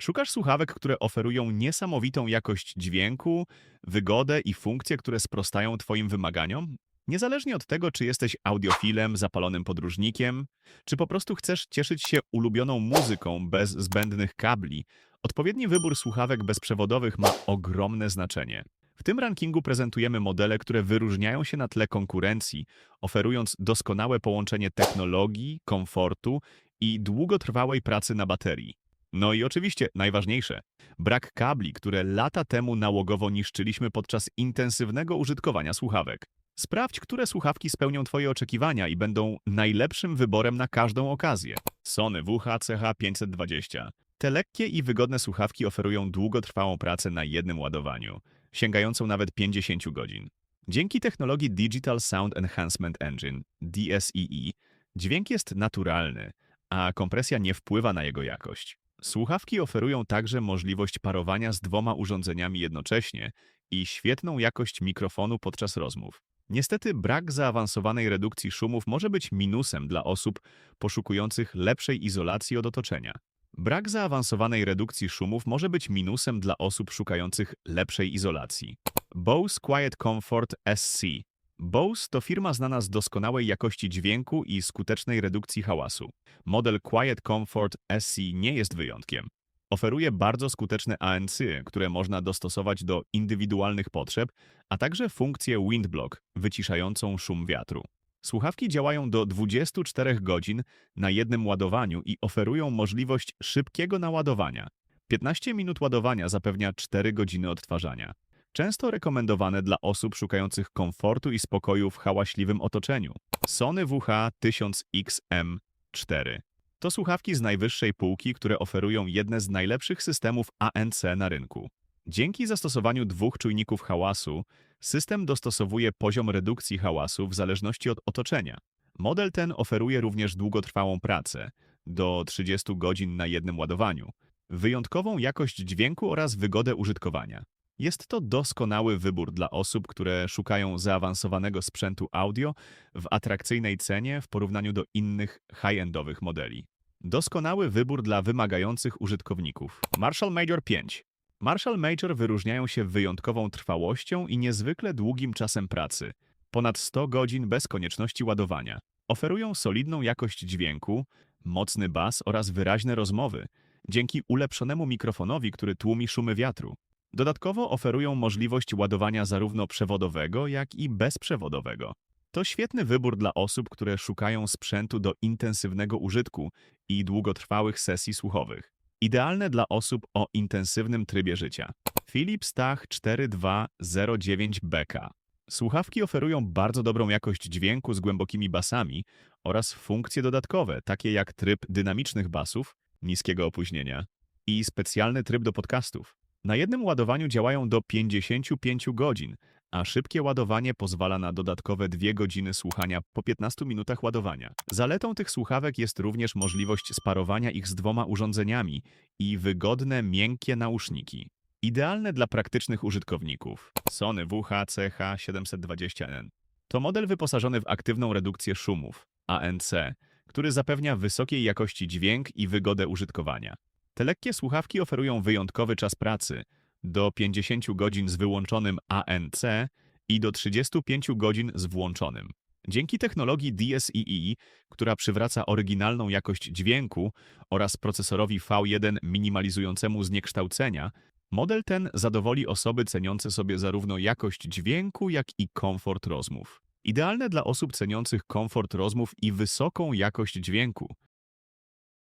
Szukasz słuchawek, które oferują niesamowitą jakość dźwięku, wygodę i funkcje, które sprostają Twoim wymaganiom? Niezależnie od tego, czy jesteś audiofilem, zapalonym podróżnikiem, czy po prostu chcesz cieszyć się ulubioną muzyką bez zbędnych kabli, odpowiedni wybór słuchawek bezprzewodowych ma ogromne znaczenie. W tym rankingu prezentujemy modele, które wyróżniają się na tle konkurencji, oferując doskonałe połączenie technologii, komfortu i długotrwałej pracy na baterii. No i oczywiście najważniejsze, brak kabli, które lata temu nałogowo niszczyliśmy podczas intensywnego użytkowania słuchawek. Sprawdź, które słuchawki spełnią Twoje oczekiwania i będą najlepszym wyborem na każdą okazję. Sony WH-CH520. Te lekkie i wygodne słuchawki oferują długotrwałą pracę na jednym ładowaniu, sięgającą nawet 50 godzin. Dzięki technologii Digital Sound Enhancement Engine, DSEE, dźwięk jest naturalny, a kompresja nie wpływa na jego jakość. Słuchawki oferują także możliwość parowania z dwoma urządzeniami jednocześnie i świetną jakość mikrofonu podczas rozmów. Niestety brak zaawansowanej redukcji szumów może być minusem dla osób poszukujących lepszej izolacji od otoczenia. Brak zaawansowanej redukcji szumów może być minusem dla osób szukających lepszej izolacji. Bose Quiet Comfort SC Bose to firma znana z doskonałej jakości dźwięku i skutecznej redukcji hałasu. Model Quiet Comfort SC nie jest wyjątkiem. Oferuje bardzo skuteczne ANC, które można dostosować do indywidualnych potrzeb, a także funkcję Windblock, wyciszającą szum wiatru. Słuchawki działają do 24 godzin na jednym ładowaniu i oferują możliwość szybkiego naładowania. 15 minut ładowania zapewnia 4 godziny odtwarzania. Często rekomendowane dla osób szukających komfortu i spokoju w hałaśliwym otoczeniu. Sony WH-1000XM4 to słuchawki z najwyższej półki, które oferują jedne z najlepszych systemów ANC na rynku. Dzięki zastosowaniu dwóch czujników hałasu, system dostosowuje poziom redukcji hałasu w zależności od otoczenia. Model ten oferuje również długotrwałą pracę, do 30 godzin na jednym ładowaniu, wyjątkową jakość dźwięku oraz wygodę użytkowania. Jest to doskonały wybór dla osób, które szukają zaawansowanego sprzętu audio w atrakcyjnej cenie w porównaniu do innych high-endowych modeli. Doskonały wybór dla wymagających użytkowników. Marshall Major 5. Marshall Major wyróżniają się wyjątkową trwałością i niezwykle długim czasem pracy. Ponad 100 godzin bez konieczności ładowania. Oferują solidną jakość dźwięku, mocny bas oraz wyraźne rozmowy, dzięki ulepszonemu mikrofonowi, który tłumi szumy wiatru. Dodatkowo oferują możliwość ładowania zarówno przewodowego, jak i bezprzewodowego. To świetny wybór dla osób, które szukają sprzętu do intensywnego użytku i długotrwałych sesji słuchowych. Idealne dla osób o intensywnym trybie życia. Philips Tach 4209BK. Słuchawki oferują bardzo dobrą jakość dźwięku z głębokimi basami oraz funkcje dodatkowe, takie jak tryb dynamicznych basów, niskiego opóźnienia i specjalny tryb do podcastów. Na jednym ładowaniu działają do 55 godzin, a szybkie ładowanie pozwala na dodatkowe 2 godziny słuchania po 15 minutach ładowania. Zaletą tych słuchawek jest również możliwość sparowania ich z dwoma urządzeniami i wygodne, miękkie nauszniki. Idealne dla praktycznych użytkowników. Sony WH-CH720N. To model wyposażony w aktywną redukcję szumów, ANC, który zapewnia wysokiej jakości dźwięk i wygodę użytkowania. Te lekkie słuchawki oferują wyjątkowy czas pracy, do 50 godzin z wyłączonym ANC i do 35 godzin z włączonym. Dzięki technologii DSEE, która przywraca oryginalną jakość dźwięku oraz procesorowi V1 minimalizującemu zniekształcenia, model ten zadowoli osoby ceniące sobie zarówno jakość dźwięku, jak i komfort rozmów. Idealne dla osób ceniących komfort rozmów i wysoką jakość dźwięku.